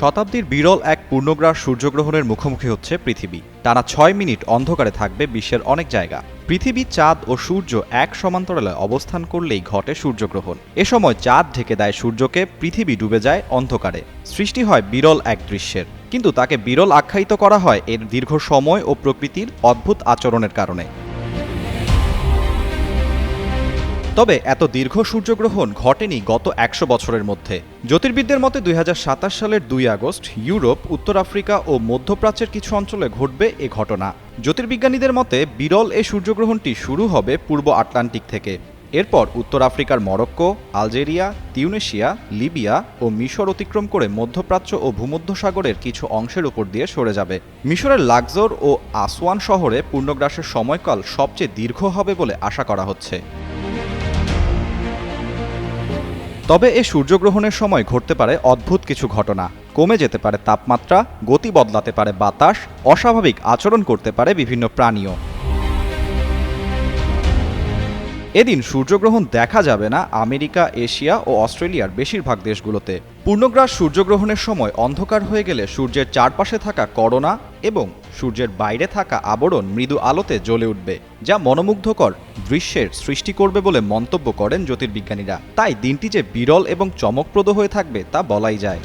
শতাব্দীর বিরল এক পূর্ণগ্রাস সূর্যগ্রহণের মুখোমুখি হচ্ছে পৃথিবী। টানা ছয় মিনিট অন্ধকারে থাকবে বিশ্বের অনেক জায়গা। পৃথিবী, চাঁদ ও সূর্য এক সমান্তরালে অবস্থান করলেই ঘটে সূর্যগ্রহণ। এ সময় চাঁদ ঢেকে দেয় সূর্যকে, পৃথিবী ডুবে যায় অন্ধকারে। সৃষ্টি হয় বিরল এক দৃশ্যের। কিন্তু তাকে বিরল আখ্যায়িত করা হয় এর দীর্ঘ সময় ও প্রকৃতির অদ্ভুত আচরণের কারণে। তবে এত দীর্ঘ সূর্যগ্রহণ ঘটেনি গত একশো বছরের মধ্যে। জ্যোতির্বিদদের মতে দুই হাজার সাতাশ সালের দুই আগস্ট ইউরোপ, উত্তর আফ্রিকা ও মধ্যপ্রাচ্যের কিছু অঞ্চলে ঘটবে এ ঘটনা। জ্যোতির্বিজ্ঞানীদের মতে বিরল এই সূর্যগ্রহণটি শুরু হবে পূর্ব আটলান্টিক থেকে। এরপর উত্তর আফ্রিকার মরক্কো, আলজেরিয়া, তিউনেশিয়া, লিবিয়া ও মিশর অতিক্রম করে মধ্যপ্রাচ্য ও ভূমধ্যসাগরের কিছু অংশের উপর দিয়ে সরে যাবে। মিশরের লাকজোর ও আসওয়ান শহরে পূর্ণগ্রাসের সময়কাল সবচেয়ে দীর্ঘ হবে বলে আশা করা হচ্ছে। তবে এ সূর্যগ্রহণের সময় ঘটতে পারে অদ্ভুত কিছু ঘটনা। কমে যেতে পারে তাপমাত্রা, গতি বদলাতে পারে বাতাস, অস্বাভাবিক আচরণ করতে পারে বিভিন্ন প্রাণীও। এদিন সূর্যগ্রহণ দেখা যাবে না আমেরিকা, এশিয়া ও অস্ট্রেলিয়ার বেশিরভাগ দেশগুলোতে। পূর্ণগ্রাস সূর্যগ্রহণের সময় অন্ধকার হয়ে গেলে সূর্যের চারপাশে থাকা করোনা এবং সূর্যের বাইরে থাকা আবরণ মৃদু আলোতে জ্বলে উঠবে, যা মনোমুগ্ধকর দৃশ্যের সৃষ্টি করবে বলে মন্তব্য করেন জ্যোতির্বিজ্ঞানীরা। তাই দিনটি যে বিরল এবং চমকপ্রদ হয়ে থাকবে তা বলাই যায়।